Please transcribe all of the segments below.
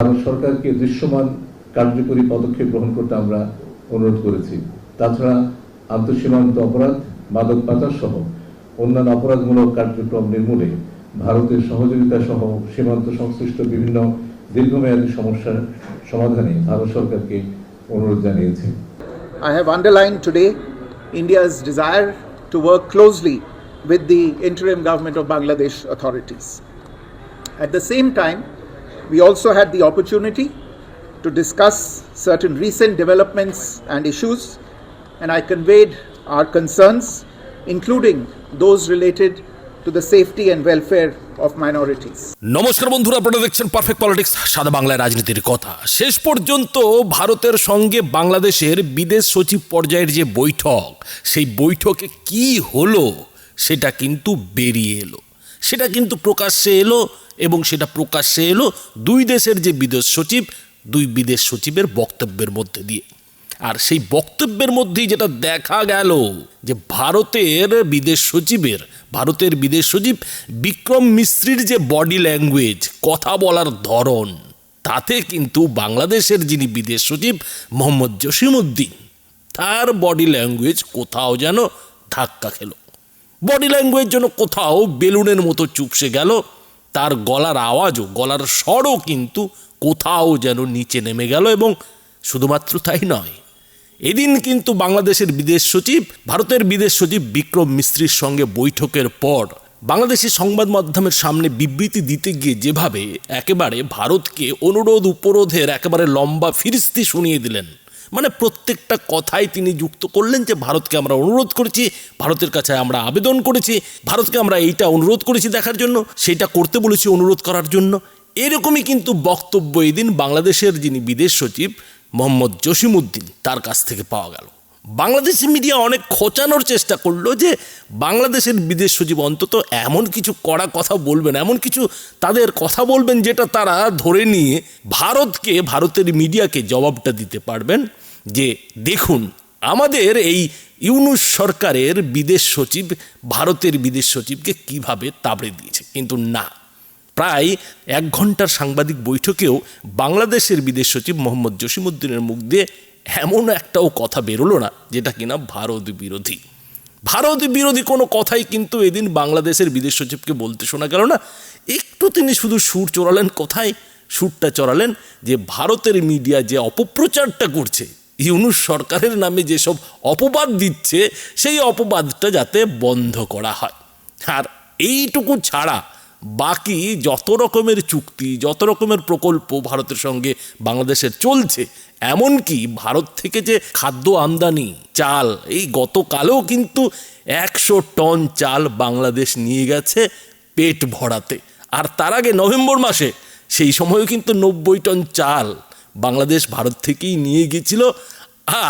ভারত সরকারকে দৃশ্যমান কার্যকরী পদক্ষেপ গ্রহণ করতে আমরা অনুরোধ করেছি তাছাড়া আন্তঃসীমান্ত অপরাধ মাদক পাচার সহ অন্যান্য অপরাধমূলক কার্যক্রম নির্মূলে ভারতের সহযোগিতা সহ সীমান্ত সংশ্লিষ্ট বিভিন্ন দীর্ঘমেয়াদী সমস্যার সমাধানে ভারত সরকারকে অনুরোধ জানিয়েছি I have underlined today India's desire to work closely with the interim government of Bangladesh authorities. At the same time, we also had the opportunity to discuss certain recent developments and issues, and I conveyed our concerns, including those related to the safety and welfare of minorities. নমস্কার বন্ধুরা আপনারা দেখছেন perfect politics সাদা বাংলায় রাজনীতির কথা শেষ পর্যন্ত ভারতের সঙ্গে বাংলাদেশের বিদেশ সচিব পর্যায়ের যে বৈঠক সেই বৈঠকে কি হলো সেটা কিন্তু বেরিয়ে এলো সেটা কিন্তু প্রকাশ্যে এলো এবং সেটা প্রকাশ্যে এলো দুই দেশের যে বিদেশ সচিব, দুই বিদেশ সচিবের বক্তব্যের মধ্যে দিয়ে। আর সেই বক্তব্যের মধ্যেই যেটা দেখা গেল যে ভারতের বিদেশ সচিবের, ভারতের বিদেশ সচিব বিক্রম মিস্ত্রির যে বডি ল্যাঙ্গুয়েজ, কথা বলার ধরন, তাতে কিন্তু বাংলাদেশের যিনি বিদেশ সচিব মোহাম্মদ জসিমুদ্দিন তার বডি ল্যাঙ্গুয়েজ কোথাও যেন ধাক্কা খেলো। বডি ল্যাঙ্গুয়েজ যেন কোথাও বেলুনের মতো চুপসে গেল। তার গলার আওয়াজও, গলার স্বরও কিন্তু কোথাও যেন নিচে নেমে গেল এবং শুধুমাত্র তাই নয়, এদিন কিন্তু বাংলাদেশের বিদেশ সচিব, ভারতের বিদেশ সচিব বিক্রম মিস্ত্রির সঙ্গে বৈঠকের পর বাংলাদেশি সংবাদ মাধ্যমের সামনে বিবৃতি দিতে গিয়ে যেভাবে একেবারে ভারতকে অনুরোধ, উপরোধের একেবারে লম্বা ফিরিস্তি শুনিয়ে দিলেন মানে প্রত্যেকটা কথাই তিনি যুক্ত করলেন যে ভারতকে আমরা অনুরোধ করেছি, ভারতের কাছে আমরা আবেদন করেছি, ভারতকে আমরা এইটা অনুরোধ করেছি দেখার জন্য, সেটা করতে বলেছি অনুরোধ করার জন্য। এরকমই কিন্তু বক্তব্য এদিন বাংলাদেশের যিনি বিদেশ সচিব, মোহাম্মদ জসিমউদ্দিন তার কাছ থেকে পাওয়া গেল। বাংলাদেশি মিডিয়া অনেক খোঁচানোর চেষ্টা করল যে বাংলাদেশের বিদেশ সচিব অন্তত এমন কিছু কড়া কথা বলবেন, এমন কিছু তাদের কথা বলবেন যেটা তারা ধরে নিয়ে ভারতকে, ভারতের মিডিয়াকে জবাবটা দিতে পারবেন যে দেখুন, আমাদের এই ইউনুস সরকারের বিদেশ সচিব, ভারতের বিদেশ সচিবকে কীভাবে তাবড়ে দিয়েছে। কিন্তু না, প্রায় এক ঘণ্টার সাংবাদিক বৈঠকেও বাংলাদেশের বিদেশ সচিব মোহাম্মদ জসিমুদ্দিনের মুখ দিয়ে এমন একটাও কথা বেরোলো না, যেটা কিনা ভারত বিরোধী। ভারত বিরোধী কোনো কথাই কিন্তু এদিন বাংলাদেশের বিদেশ সচিবকে বলতে শোনা গেল না। একটু তিনি শুধু সুর চড়ালেন কোথায়? সুরটা চড়ালেন যে ভারতের মিডিয়া যে অপপ্রচারটা করছে, ইউনুস সরকারের নামে যেসব অপবাদ দিচ্ছে, সেই অপবাদটা যাতে বন্ধ করা হয়। আর এইটুকু ছাড়া বাকি যত রকমের চুক্তি, যত রকমের প্রকল্প ভারতের সঙ্গে বাংলাদেশের চলছে, এমনকি ভারত থেকে যে খাদ্য আমদানি, চাল, এই গতকালেও কিন্তু একশো টন চাল বাংলাদেশ নিয়ে গেছে পেট ভরাতে। আর তার আগে নভেম্বর মাসে সেই সময়ও কিন্তু নব্বই টন চাল বাংলাদেশ ভারত থেকেই নিয়ে গেছিল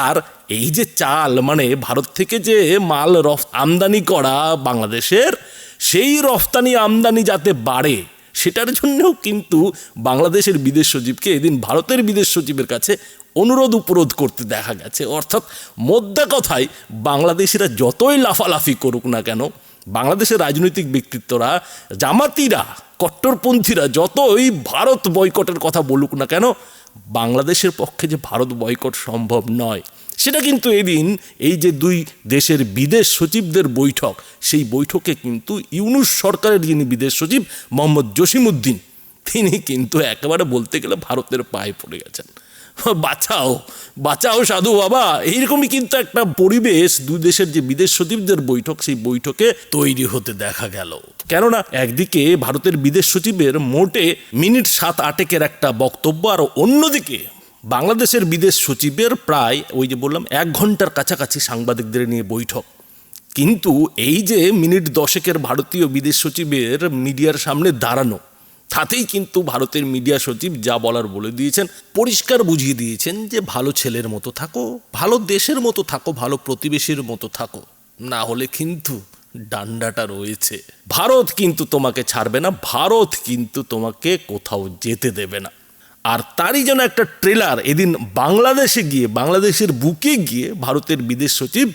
আর এই যে চাল মানে ভারত থেকে যে মাল রফ আমদানি করা বাংলাদেশের সেই রফতানি আমদানি যাতে বাড়ে, সেটার জন্যও কিন্তু বাংলাদেশের বিদেশ সচিবকে এদিন ভারতের বিদেশ সচিবের কাছে অনুরোধ উপরোধ করতে দেখা গেছে। অর্থাৎ মোদ্দা কথায় বাংলাদেশিরা যতই লাফালাফি করুক না কেন, বাংলাদেশের রাজনৈতিক ব্যক্তিত্বরা, জামাতিরা, কট্টরপন্থীরা যতই ভারত বয়কটের কথা বলুক না কেন, বাংলাদেশের পক্ষে যে ভারত বয়কট সম্ভব নয়। সেটা কিন্তু এদিন এই যে দুই দেশের বিদেশ সচিবদের বৈঠক, সেই বৈঠকে কিন্তু ইউনুস সরকারের যিনি বিদেশ সচিব, মোহাম্মদ জসিমউদ্দিন, তিনি কিন্তু একেবারে বলতে গেলে ভারতের পায়ে পড়ে গেছেন। বাঁচাও বাঁচাও সাধু বাবা। এইরকমই কিন্তু একটা পরিবেশ দুই দেশের যে বিদেশ সচিবদের বৈঠক, সেই বৈঠকে তৈরি হতে দেখা গেল। কেননা একদিকে ভারতের বিদেশ সচিবের মোটে মিনিট সাত আটেকের একটা বক্তব্য, আর অন্যদিকে বাংলাদেশের বিদেশ সচিবের প্রায় ওই যে বললাম এক ঘণ্টার কাছাকাছি সাংবাদিকদের নিয়ে বৈঠক। কিন্তু এই যে মিনিট দশেকের ভারতীয় বিদেশ সচিবের মিডিয়ার সামনে দাঁড়ানো, তাতেই কিন্তু ভারতের মিডিয়া সচিব যা বলার বলে দিয়েছেন, পরিষ্কার বুঝিয়ে দিয়েছেন যে ভালো ছেলের মতো থাকো, ভালো দেশের মতো থাকো, ভালো প্রতিবেশীর মতো থাকো। না হলে কিন্তু ডান্ডাটা রয়েছে। ভারত কিন্তু তোমাকে ছাড়বে না, ভারত কিন্তু তোমাকে কোথাও যেতে দেবে না। আর তারই যেন একটা ট্রেলার এদিন বাংলাদেশে গিয়ে, বাংলাদেশের বুকে গিয়ে ভারতের বিদেশ সচিব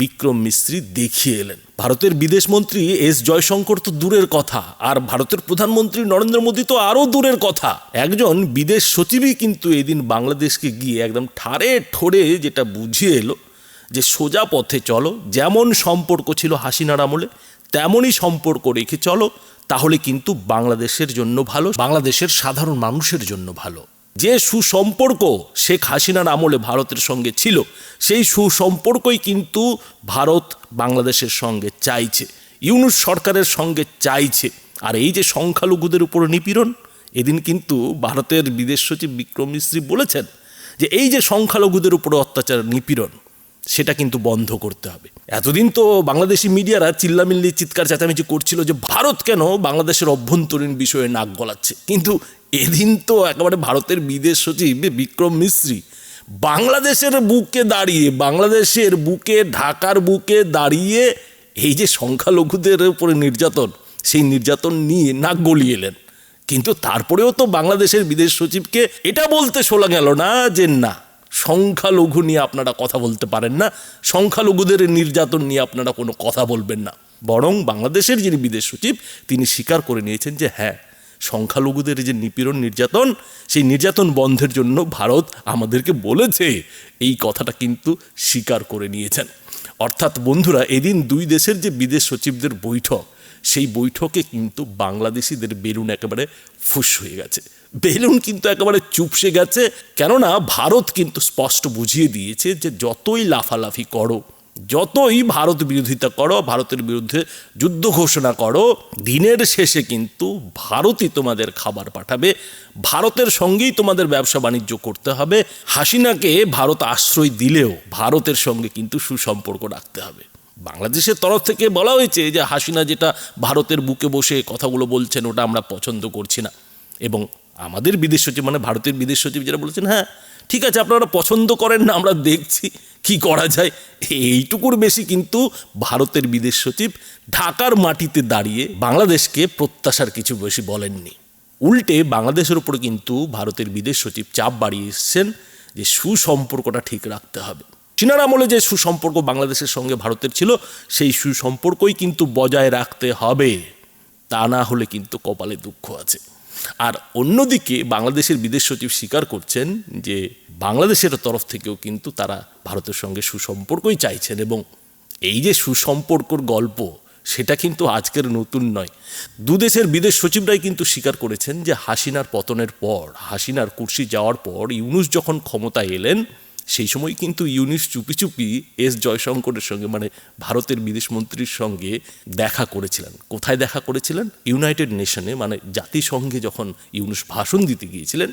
বিক্রম মিস্ত্রি দেখিয়ে এলেন। ভারতের বিদেশ মন্ত্রী এস জয়শঙ্কর তো দূরের কথা, আর ভারতের প্রধানমন্ত্রী নরেন্দ্র মোদী তো আরও দূরের কথা। একজন বিদেশ সচিবই কিন্তু এদিন বাংলাদেশকে গিয়ে একদম ঠাড়ে ঠোরে যেটা বুঝিয়ে এলো যে সোজা পথে চলো, যেমন সম্পর্ক ছিল হাসিনার আমলে তেমনই সম্পর্ক রেখে চলো, তাহলে কিন্তু বাংলাদেশের জন্য ভালো, বাংলাদেশের সাধারণ মানুষের জন্য ভালো। যে সুসম্পর্ক শেখ হাসিনার আমলে ভারতের সঙ্গে ছিল, সেই সুসম্পর্কই কিন্তু ভারত বাংলাদেশের সঙ্গে চাইছে, ইউনুস সরকারের সঙ্গে চাইছে। আর এই যে সংখ্যালঘুদের উপর নিপীড়ন, এদিন কিন্তু ভারতের বিদেশ সচিব বিক্রম মিস্ত্রি বলেছেন যে এই যে সংখ্যালঘুদের উপর অত্যাচার, নিপীড়ন সেটা কিন্তু বন্ধ করতে হবে। এতদিন তো বাংলাদেশি মিডিয়ারা চিল্লামিল্লি চিৎকার চেঁচামেচি করছিল যে ভারত কেন বাংলাদেশের অভ্যন্তরীণ বিষয়ে নাক গলাচ্ছে। কিন্তু এদিন তো একেবারে ভারতের বিদেশ সচিব বিক্রম মিস্ত্রি বাংলাদেশের বুকে দাঁড়িয়ে, বাংলাদেশের বুকে, ঢাকার বুকে দাঁড়িয়ে এই যে সংখ্যালঘুদের উপরে নির্যাতন, সেই নির্যাতন নিয়ে নাক গলিয়ে এলেন। কিন্তু তারপরেও তো বাংলাদেশের বিদেশ সচিবকে এটা বলতে শোনা গেল না যে না সংখ্যালঘু নিয়ে আপনারা কথা বলতে পারেন না, সংখ্যালঘুদের নির্যাতন নিয়ে আপনারা কোনো কথা বলবেন না। বরং বাংলাদেশের যিনি বিদেশ সচিব, তিনি স্বীকার করে নিয়েছেন যে হ্যাঁ সংখ্যালঘুদের যে নিপীড়ন, নির্যাতন, সেই নির্যাতন বন্ধের জন্য ভারত আমাদেরকে বলেছে, এই কথাটা কিন্তু স্বীকার করে নিয়েছেন। অর্থাৎ বন্ধুরা, এদিন দুই দেশের যে বিদেশ সচিবদের বৈঠক, সেই বৈঠকে কিন্তু বাংলাদেশিদের বেলুন একেবারে ফুস হয়ে গেছে। বেলুন কিন্তু একেবারে চুপসে গেছে। কেননা ভারত কিন্তু স্পষ্ট বুঝিয়ে দিয়েছে যে যতই লাফালাফি করো, যতই ভারত বিরোধিতা করো, ভারতের বিরুদ্ধে যুদ্ধ ঘোষণা করো, দিনের শেষে কিন্তু ভারতই তোমাদের খাবার পাঠাবে। ভারতের সঙ্গেই তোমাদের ব্যবসা বাণিজ্য করতে হবে। হাসিনাকে ভারত আশ্রয় দিলেও ভারতের সঙ্গে কিন্তু সুসম্পর্ক রাখতে হবে। বাংলাদেশের তরফ থেকে বলা হয়েছে যে হাসিনা যেটা ভারতের বুকে বসে কথাগুলো বলছেন, ওটা আমরা পছন্দ করছি না। এবং আমাদের বিদেশ সচিব মানে ভারতের বিদেশ সচিব যারা বলেছেন হ্যাঁ ঠিক আছে, আপনারা পছন্দ করেন না, আমরা দেখছি কি করা যায়। এইটুকুর বেশি কিন্তু ভারতের বিদেশ সচিব ঢাকার মাটিতে দাঁড়িয়ে বাংলাদেশকে প্রত্যাশার কিছু বেশি বলেননি। উল্টে বাংলাদেশের উপরে কিন্তু ভারতের বিদেশ সচিব চাপ বাড়িয়ে এসছেন যে সুসম্পর্কটা ঠিক রাখতে হবে। চীনার আমলে যে সুসম্পর্ক বাংলাদেশের সঙ্গে ভারতের ছিল, সেই সুসম্পর্কই কিন্তু বজায় রাখতে হবে। তা না হলে কিন্তু কপালে দুঃখ আছে। আর অন্যদিকে বাংলাদেশের বিদেশ সচিব স্বীকার করছেন যে বাংলাদেশের তরফ থেকেও কিন্তু তারা ভারতের সঙ্গে সুসম্পর্কই চাইছেন এবং এই যে সুসম্পর্কর গল্প, সেটা কিন্তু আজকের নতুন নয়। দুদেশের বিদেশ সচিবরাই কিন্তু স্বীকার করেছেন যে হাসিনার পতনের পর, হাসিনার কুর্সি যাওয়ার পর ইউনুস যখন ক্ষমতায় এলেন সেই সময় কিন্তু ইউনিস চুপি চুপি এস জয়শঙ্করের সঙ্গে মানে ভারতের বিদেশ মন্ত্রীর সঙ্গে দেখা করেছিলেন। কোথায় দেখা করেছিলেন? ইউনাইটেড নেশনে মানে জাতিসংঘে যখন ইউনুস ভাষণ দিতে গিয়েছিলেন,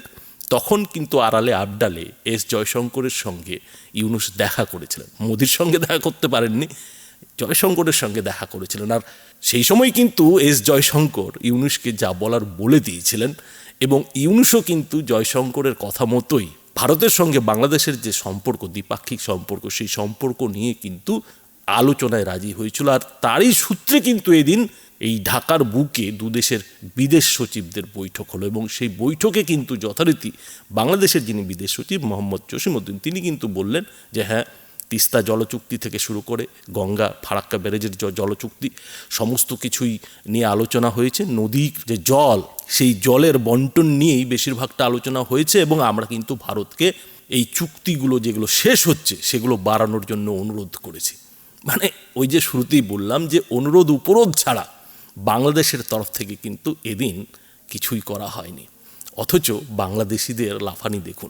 তখন কিন্তু আড়ালে আড্ডালে এস জয়শঙ্করের সঙ্গে ইউনুস দেখা করেছিলেন। মোদির সঙ্গে দেখা করতে পারেননি, জয়শঙ্করের সঙ্গে দেখা করেছিলেন। আর সেই সময় কিন্তু এস জয়শঙ্কর ইউনুসকে যা বলার বলে দিয়েছিলেন, এবং ইউনুসও কিন্তু জয়শঙ্করের কথা মতোই ভারতের সঙ্গে বাংলাদেশের যে সম্পর্ক, দ্বিপাক্ষিক সম্পর্ক, সেই সম্পর্ক নিয়ে কিন্তু আলোচনায় রাজি হয়েছিল। আর তারই সূত্রে কিন্তু এদিন এই ঢাকার বুকে দুদেশের বিদেশ সচিবদের বৈঠক হলো এবং সেই বৈঠকে কিন্তু যথারীতি বাংলাদেশের যিনি বিদেশ সচিব, মোহাম্মদ জসিমউদ্দিন, তিনি কিন্তু বললেন যে হ্যাঁ তিস্তা জলচুক্তি থেকে শুরু করে গঙ্গা, ফারাক্কা ব্যারেজের জলচুক্তি, সমস্ত কিছুই নিয়ে আলোচনা হয়েছে। নদীর যে জল, সেই জলের বন্টন নিয়েই বেশিরভাগটা আলোচনা হয়েছে এবং আমরা কিন্তু ভারতকে এই চুক্তিগুলো যেগুলো শেষ হচ্ছে, সেগুলো বাড়ানোর জন্য অনুরোধ করেছি। মানে ওই যে শুরুতেই বললাম যে অনুরোধ উপরোধ ছাড়া বাংলাদেশের তরফ থেকে কিন্তু এদিন কিছুই করা হয়নি। অথচ বাংলাদেশিদের লাফানি দেখুন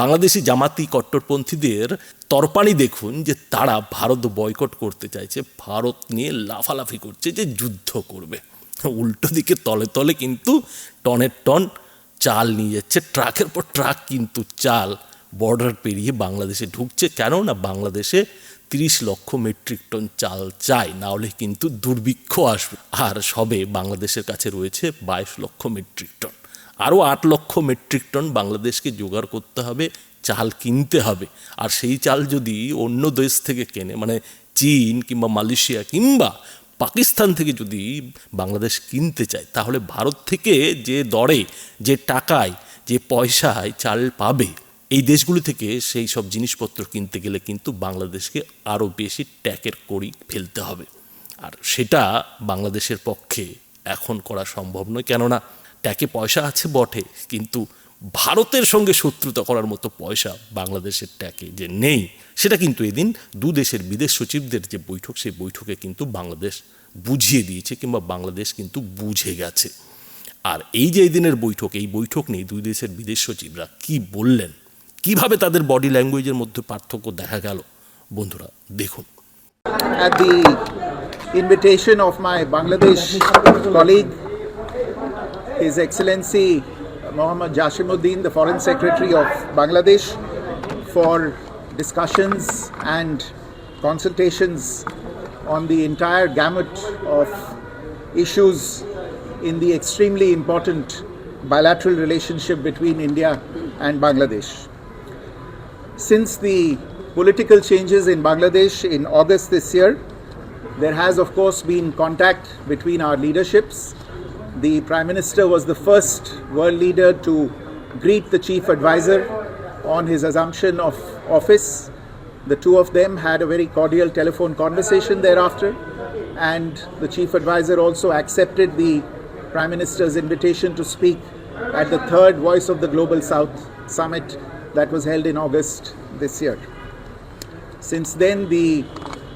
বাংলাদেশি জামাতি কট্টরপন্থীদের তরপানি দেখুন যে তারা ভারত বয়কট করতে চাইছে, ভারত নিয়ে লাফালাফি করছে, যে যুদ্ধ করবে। উল্টো দিকে তলে তলে কিন্তু টনের টন চাল নিয়ে যাচ্ছে, ট্রাকের পর ট্রাক কিন্তু চাল বর্ডার পেরিয়ে বাংলাদেশে ঢুকছে। কেন না বাংলাদেশে তিরিশ লক্ষ মেট্রিক টন চাল চাই, না হলে কিন্তু দুর্ভিক্ষ আসবে। আর সবে বাংলাদেশের কাছে রয়েছে বাইশ লক্ষ মেট্রিক টন। আরও আট লক্ষ মেট্রিক টন বাংলাদেশকে জোগাড় করতে হবে, চাল কিনতে হবে। আর সেই চাল যদি অন্য দেশ থেকে কেনে মানে চীন কিংবা মালয়েশিয়া কিংবা পাকিস্তান থেকে যদি বাংলাদেশ কিনতে চায়, তাহলে ভারত থেকে যে দরে, যে টাকায়, যে পয়সায় চাল পাবে, এই দেশগুলি থেকে সেই সব জিনিসপত্র কিনতে গেলে কিন্তু বাংলাদেশকে আরও বেশি ট্যাকের কড়ি ফেলতে হবে। আর সেটা বাংলাদেশের পক্ষে এখন করা সম্ভব নয়। কেননা ট্যাকে পয়সা আছে বটে কিন্তু ভারতের সঙ্গে শত্রুতা করার মতো পয়সা বাংলাদেশের ট্যাকে যে নেই সেটা কিন্তু এদিন দু দেশের বিদেশ সচিবদের যে বৈঠক সেই বৈঠকে কিন্তু বাংলাদেশ বুঝিয়ে দিয়েছে কিংবা বাংলাদেশ কিন্তু বুঝে গেছে। আর এই যে এই দিনের বৈঠক এই বৈঠক নিয়ে দুই দেশের বিদেশ সচিবরা কি বললেন কীভাবে তাদের বডি ল্যাঙ্গুয়েজের মধ্যে পার্থক্য দেখা গেল বন্ধুরা দেখুন। At the invitation of my Bangladesh colleague, His Excellency Mohammad Jashimuddin, the Foreign Secretary of Bangladesh, for discussions and consultations on the entire gamut of issues in the extremely important bilateral relationship between India and Bangladesh. Since the political changes in Bangladesh in August this year, there has, of course, been contact between our leaderships. The Prime Minister was the first world leader to greet the Chief Advisor on his assumption of office. The two of them had a very cordial telephone conversation thereafter, and the Chief Advisor also accepted the Prime Minister's invitation to speak at the third Voice of the Global South summit that was held in August this year. Since then, the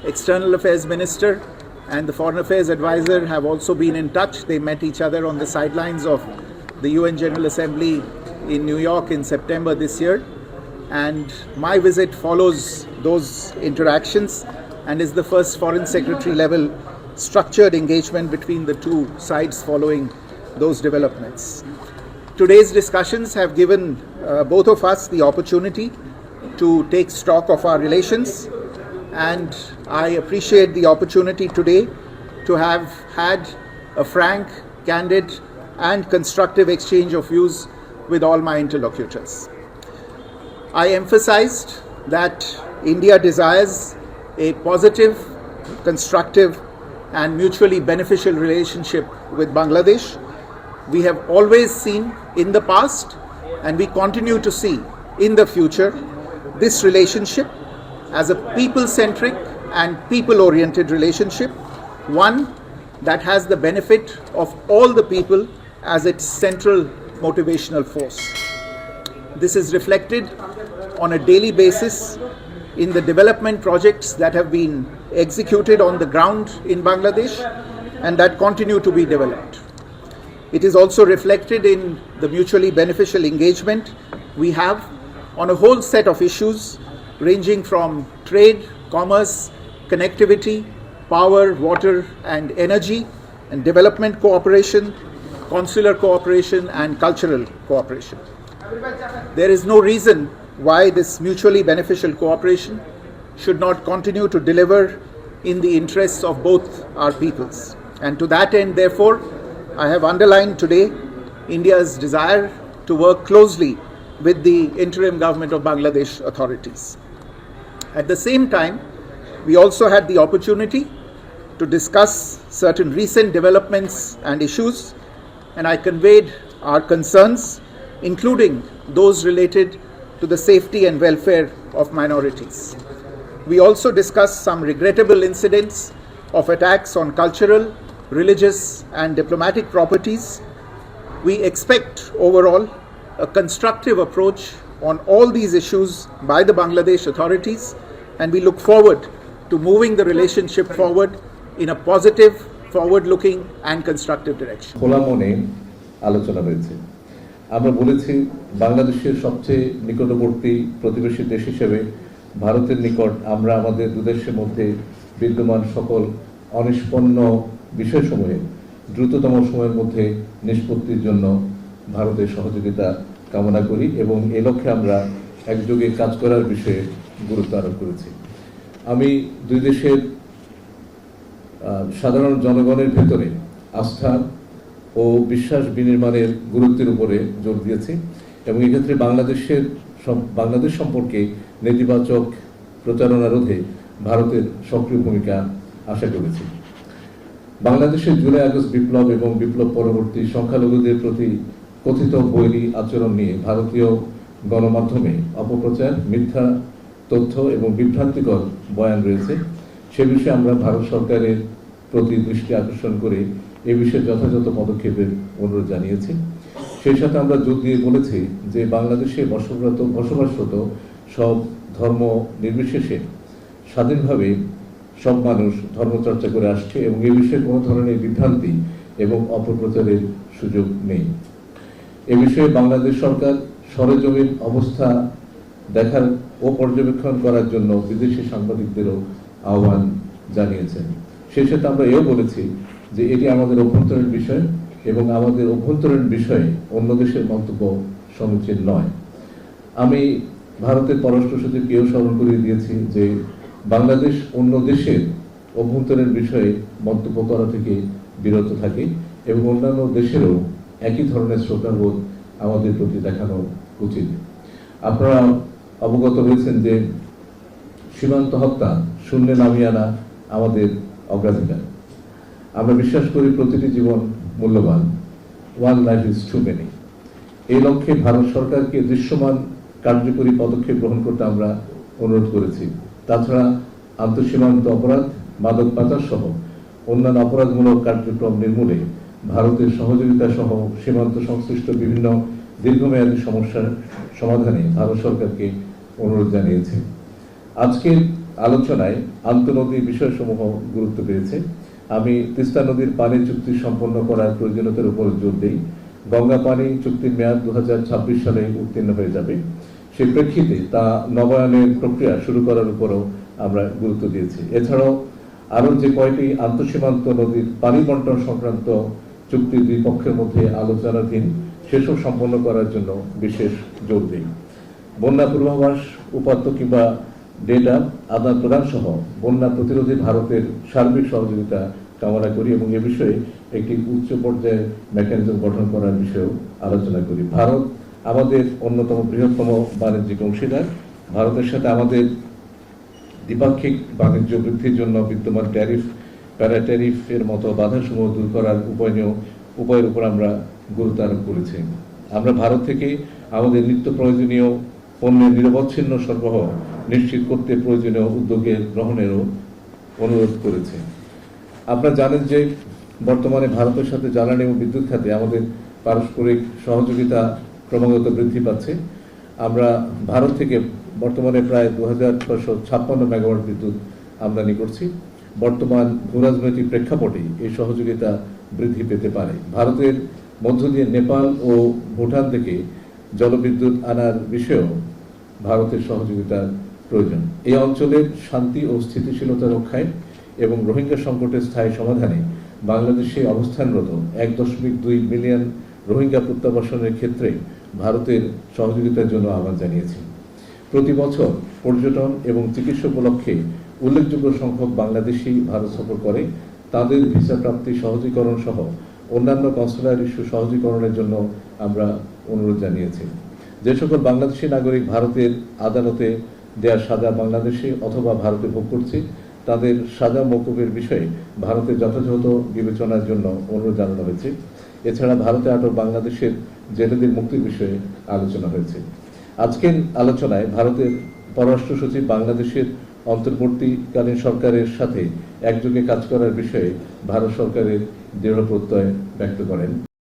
External Affairs Minister and the Foreign Affairs Advisor have also been in touch. They met each other on the sidelines of the UN General Assembly in New York in September this year. And my visit follows those interactions and is the first Foreign Secretary level structured engagement between the two sides following those developments. Today's discussions have given uh, both of us the opportunity to take stock of our relations, and I appreciate the opportunity today to have had a frank, candid, and constructive exchange of views with all my interlocutors. I emphasized that India desires a positive, constructive, and mutually beneficial relationship with Bangladesh. We have always seen in the past, and we continue to see in the future, this relationship as a people centric and people oriented relationship, one that has the benefit of all the people as its central motivational force. This is reflected on a daily basis in the development projects that have been executed on the ground in Bangladesh and that continue to be developed. It is also reflected in the mutually beneficial engagement we have on a whole set of issues ranging from trade, commerce, connectivity, power, water, and energy, and development cooperation, consular cooperation, and cultural cooperation. There is no reason why this mutually beneficial cooperation should not continue to deliver in the interests of both our peoples. And to that end, therefore, I have underlined today India's desire to work closely with the interim government of Bangladesh authorities. At the same time, we also had the opportunity to discuss certain recent developments and issues, and I conveyed our concerns, including those related to the safety and welfare of minorities. We also discussed some regrettable incidents of attacks on cultural, religious, and diplomatic properties. We expect overall a constructive approach on all these issues by the Bangladesh authorities, and we look forward to moving the relationship forward in a positive, forward looking, and constructive direction. আলোচনা হয়েছে আমরা বলেছি বাংলাদেশের সবচেয়ে নিকটবর্তী প্রতিবেশী দেশ হিসেবে ভারতের নিকট আমরা আমাদের দুদেশের মধ্যে বিদ্যমান সকল অনিষ্পন্ন বিষয়সমূহে দ্রুততম সময়ের মধ্যে নিষ্পত্তির জন্য ভারতের সহযোগিতা কামনা করি এবং এ লক্ষ্যে আমরা একযোগে কাজ করার বিষয়ে গুরুত্ব আরোপ করেছি আমি দুই দেশের সাধারণ জনগণের ভেতরে আস্থা ও বিশ্বাস বিনির্মাণের গুরুত্বের উপরে জোর দিয়েছি এবং এক্ষেত্রে বাংলাদেশের বাংলাদেশ সম্পর্কে নেতিবাচক প্রচারণা রোধে ভারতের সক্রিয় ভূমিকা আশা করেছি। বাংলাদেশের জুলাই আগস্ট বিপ্লব এবং বিপ্লব পরবর্তী সংখ্যালঘুদের প্রতি কথিত বৈরী আচরণ নিয়ে ভারতীয় গণমাধ্যমে অপপ্রচার, মিথ্যা তথ্য এবং বিভ্রান্তিকর বয়ান রয়েছে। সে বিষয়ে আমরা ভারত সরকারের প্রতি দৃষ্টি আকর্ষণ করে এ বিষয়ে যথাযথ পদক্ষেপের অনুরোধ জানিয়েছি। সেই সাথে আমরা জোর দিয়ে বলেছি যে বাংলাদেশে বসবাসরত বসবাসরত সব ধর্ম নির্বিশেষে স্বাধীনভাবে সব মানুষ ধর্মচর্চা করে আসছে এবং এ বিষয়ে কোনো ধরনের বিভ্রান্তি এবং অপপ্রচারের সুযোগ নেই। এ বিষয়ে বাংলাদেশ সরকার সরেজমিন অবস্থা দেখার ও পর্যবেক্ষণ করার জন্য বিদেশি সাংবাদিকদেরও আহ্বান জানিয়েছেন। সেই সাথে আমরা এও বলেছি যে এটি আমাদের অভ্যন্তরীণ বিষয় এবং আমাদের অভ্যন্তরীণ বিষয়ে অন্য দেশের মন্তব্য সমীচীন নয়। আমি ভারতের পররাষ্ট্র সচিবকেও স্মরণ করিয়ে দিয়েছি যে বাংলাদেশ অন্য দেশের অভ্যন্তরীণ বিষয়ে মন্তব্য করা থেকে বিরত থাকে এবং অন্যান্য দেশেরও একই ধরনের শ্রদ্ধাবোধ আমাদের প্রতি দেখানো উচিত। আপনারা অবগত হয়েছেন যে সীমান্ত হত্যা শূন্যে নামিয়ে আনা আমাদের অগ্রাধিকার। আমরা বিশ্বাস করি প্রতিটি জীবন মূল্যবান। One life is too many এই লক্ষ্যে ভারত সরকারকে দৃশ্যমান কার্যকরী পদক্ষেপ গ্রহণ করতে আমরা অনুরোধ করেছি। তাছাড়া আন্তঃসীমান্ত অপরাধ, মাদক পাচার সহ অন্যান্য অপরাধমূলক কার্যক্রম নির্মূলে ভারতের সহযোগিতা সহ সীমান্ত সংশ্লিষ্ট বিভিন্ন দীর্ঘমেয়াদী সমস্যার সমাধানে ভারত সরকারকে অনুরোধ জানিয়েছে। আজকের আলোচনায় আন্তনদী বিষয়সমূহ গুরুত্ব পেয়েছে। আমি তিস্তা নদীর পানি চুক্তি সম্পন্ন করার প্রয়োজনীয়তার উপর জোর দিই। গঙ্গা পানি চুক্তির মেয়াদ দু হাজার ছাব্বিশ সালে উত্তীর্ণ হয়ে যাবে। সেই প্রেক্ষিতে তা নবায়নের প্রক্রিয়া শুরু করার উপরও আমরা গুরুত্ব দিয়েছি। এছাড়াও আরও যে কয়টি আন্তঃসীমান্ত নদীর পানি বন্টন সংক্রান্ত চুক্তি দুই পক্ষের মধ্যে আলোচনাধীন, সেসব সম্পন্ন করার জন্য বিশেষ জোর দিই। বন্যা পূর্বাভাস, উপাত্ত কিংবা ডেটা, আদান প্রদান সহ বন্যা প্রতিরোধে ভারতের সার্বিক সহযোগিতা কামনা করি এবং এ বিষয়ে একটি উচ্চ পর্যায়ের মেকানিজম গঠন করার বিষয়েও আলোচনা করি। ভারত আমাদের অন্যতম বৃহত্তম বাণিজ্যিক অংশীদার। ভারতের সাথে আমাদের দ্বিপাক্ষিক বাণিজ্য বৃদ্ধির জন্য বিদ্যমান ট্যারিফ প্যারা ট্যারিফের মতো বাধাসমূহ দূর করার উপায় নিয়েও, উপায়ের উপর আমরা গুরুত্ব আরোপ করেছি। আমরা ভারত থেকে আমাদের নিত্য প্রয়োজনীয় পণ্যের নিরবচ্ছিন্ন সরবরাহ নিশ্চিত করতে প্রয়োজনীয় উদ্যোগের গ্রহণেরও অনুরোধ করেছে। আপনারা জানেন যে বর্তমানে ভারতের সাথে জ্বালানি এবং বিদ্যুৎ খাতে আমাদের পারস্পরিক সহযোগিতা ক্রমাগত বৃদ্ধি পাচ্ছে। আমরা ভারত থেকে বর্তমানে প্রায় দু হাজার ছশো ছাপ্পান্ন মেগাওয়াট বিদ্যুৎ আমদানি করছি। বর্তমান ভূরাজনৈতিক প্রেক্ষাপটে এই সহযোগিতা বৃদ্ধি পেতে পারে। ভারতের মধ্য দিয়ে নেপাল ও ভুটান থেকে জলবিদ্যুৎ আনার বিষয়েও ভারতের সহযোগিতার প্রয়োজন। এই অঞ্চলের শান্তি ও স্থিতিশীলতা রক্ষায় এবং রোহিঙ্গা সংকটের স্থায়ী সমাধানে বাংলাদেশে অবস্থানরত এক দশমিক দুই মিলিয়ন রোহিঙ্গা প্রত্যাবাসনের ক্ষেত্রে ভারতের সহযোগিতার জন্য আহ্বান জানিয়েছে। প্রতি বছর পর্যটন এবং চিকিৎসা উপলক্ষে উল্লেখযোগ্য সংখ্যক বাংলাদেশি ভারত সফর করে। তাদের ভিসা প্রাপ্তি সহজীকরণ সহ অন্যান্য কনসুলার ইস্যু সহজীকরণের জন্য আমরা অনুরোধ জানিয়েছে। যে সকল বাংলাদেশি নাগরিক ভারতের আদালতে দেয়া সাজা বাংলাদেশে অথবা ভারতে ভোগ করছে, তাদের সাজা মৌকুবের বিষয়ে ভারতের যথাযথ বিবেচনার জন্য অনুরোধ জানানো হয়েছে। এছাড়া ভারতে আটক বাংলাদেশের জেলেদের মুক্তির বিষয়ে আলোচনা হয়েছে। আজকের আলোচনায় ভারতের পররাষ্ট্র সচিব বাংলাদেশের অন্তর্বর্তীকালীন সরকারের সাথে একযোগে কাজ করার বিষয়ে ভারত সরকারের দৃঢ় প্রত্যয় ব্যক্ত করেন।